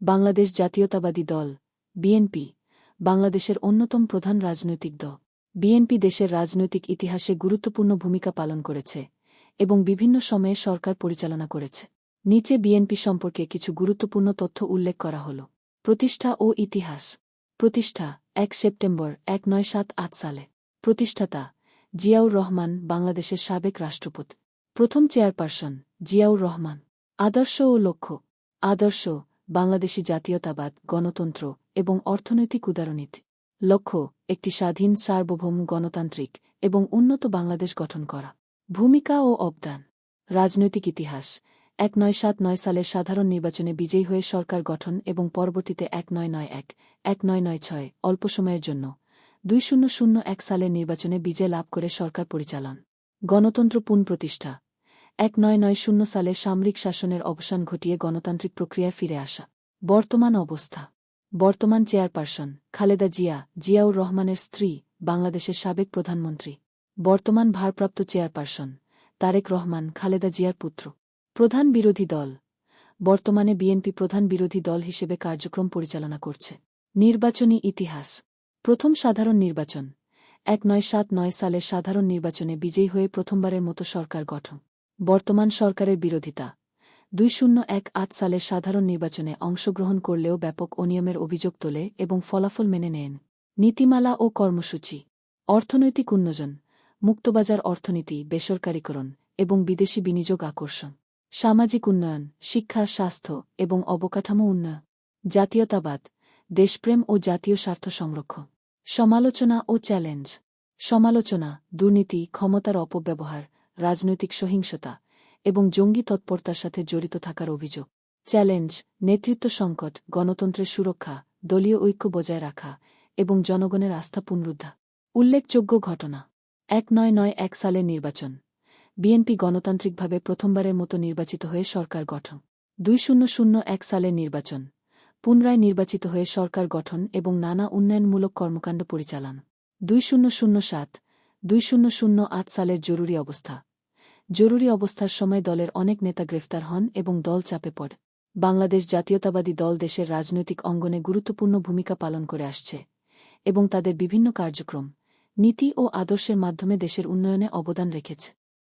বাংলাদেশ জাতীয়তাবাদী দল, বিএনপি, বাংলাদেশের অন্যতম প্রধান রাজনৈতিক দল বিএনপি দেশের রাজনৈতিক ইতিহাসে গুরুত্বপূর্ণ ভূমিকা পালন করেছে এবং বিভিন্ন সময়ে সরকার পরিচালনা করেছে। নিচে বিএনপি সম্পর্কে কিছু গুরুত্বপূর্ণ তথ্য উল্লেখ করা হল। প্রতিষ্ঠা ও ইতিহাস। প্রতিষ্ঠা, এক সেপ্টেম্বর, এক নয় সাত আট সালে। প্রতিষ্ঠাতা, জিয়াউর রহমান, বাংলাদেশের সাবেক রাষ্ট্রপতি। প্রথম চেয়ারপারসন, জিয়াউর রহমান। আদর্শ ও লক্ষ্য। আদর্শ বাংলাদেশী জাতীয়তাবাদ, গণতন্ত্র এবং অর্থনৈতিক উদারনীতি। লক্ষ্য, একটি স্বাধীন, সার্বভৌম গণতান্ত্রিক এবং উন্নত বাংলাদেশ গঠন করা। ভূমিকা ও অবদান। রাজনৈতিক ইতিহাস। এক নয় সাত নয় সালের সাধারণ নির্বাচনে বিজয়ী হয়ে সরকার গঠন এবং পরবর্তীতে এক নয় নয় এক এক নয় নয় ছয় অল্প সময়ের জন্য। দুই শূন্য শূন্য এক সালের নির্বাচনে বিজয় লাভ করে সরকার পরিচালন। গণতন্ত্র পুনঃপ্রতিষ্ঠা। এক নয় নয় শূন্য সালে সামরিক শাসনের অবসান ঘটিয়ে গণতান্ত্রিক প্রক্রিয়ায় ফিরে আসা। বর্তমান অবস্থা। বর্তমান চেয়ারপারসন খালেদা জিয়া, জিয়াউর রহমানের স্ত্রী, বাংলাদেশের সাবেক প্রধানমন্ত্রী। বর্তমান ভারপ্রাপ্ত চেয়ারপারসন তারেক রহমান, খালেদা জিয়ার পুত্র। প্রধান বিরোধী দল। বর্তমানে বিএনপি প্রধান বিরোধী দল হিসেবে কার্যক্রম পরিচালনা করছে। নির্বাচনী ইতিহাস। প্রথম সাধারণ নির্বাচন। এক নয় সাত নয় সালের সাধারণ নির্বাচনে বিজয়ী হয়ে প্রথমবারের মতো সরকার গঠন। বর্তমান সরকারের বিরোধিতা। দুই শূন্য এক আট সালের সাধারণ নির্বাচনে অংশগ্রহণ করলেও ব্যাপক অনিয়মের অভিযোগ তোলে এবং ফলাফল মেনে নেন। নীতিমালা ও কর্মসূচি। অর্থনৈতিক উন্নয়ন, মুক্তবাজার অর্থনীতি, বেসরকারীকরণ এবং বিদেশি বিনিয়োগ আকর্ষণ। সামাজিক উন্নয়ন, শিক্ষা, স্বাস্থ্য এবং অবকাঠামো উন্নয়ন। জাতীয়তাবাদ, দেশপ্রেম ও জাতীয় স্বার্থ সংরক্ষণ। সমালোচনা ও চ্যালেঞ্জ। সমালোচনা, দুর্নীতি, ক্ষমতার অপব্যবহার রাজনৈতিক সহিংসতা এবং জঙ্গি তৎপরতার সাথে জড়িত থাকার অভিযোগ। চ্যালেঞ্জ, নেতৃত্ব সংকট, গণতন্ত্রের সুরক্ষা, দলীয় ঐক্য বজায় রাখা এবং জনগণের আস্থা পুনরুদ্ধা উল্লেখযোগ্য ঘটনা। এক নয় নয় এক সালের নির্বাচন। বিএনপি গণতান্ত্রিকভাবে প্রথমবারের মতো নির্বাচিত হয়ে সরকার গঠন। দুই শূন্য শূন্য এক সালের নির্বাচন। পুনরায় নির্বাচিত হয়ে সরকার গঠন এবং নানা উন্নয়নমূলক কর্মকাণ্ড পরিচালন। দুই শূন্য শূন্য সাত, দুই শূন্য শূন্য আট সালের জরুরি অবস্থা। জরুরি অবস্থার সময় দলের অনেক নেতা গ্রেফতার হন এবং দল চাপে পড়ে। বাংলাদেশ জাতীয়তাবাদী দল দেশের রাজনৈতিক অঙ্গনে গুরুত্বপূর্ণ ভূমিকা পালন করে আসছে এবং তাদের বিভিন্ন কার্যক্রম, নীতি ও আদর্শের মাধ্যমে দেশের উন্নয়নে অবদান রেখেছে।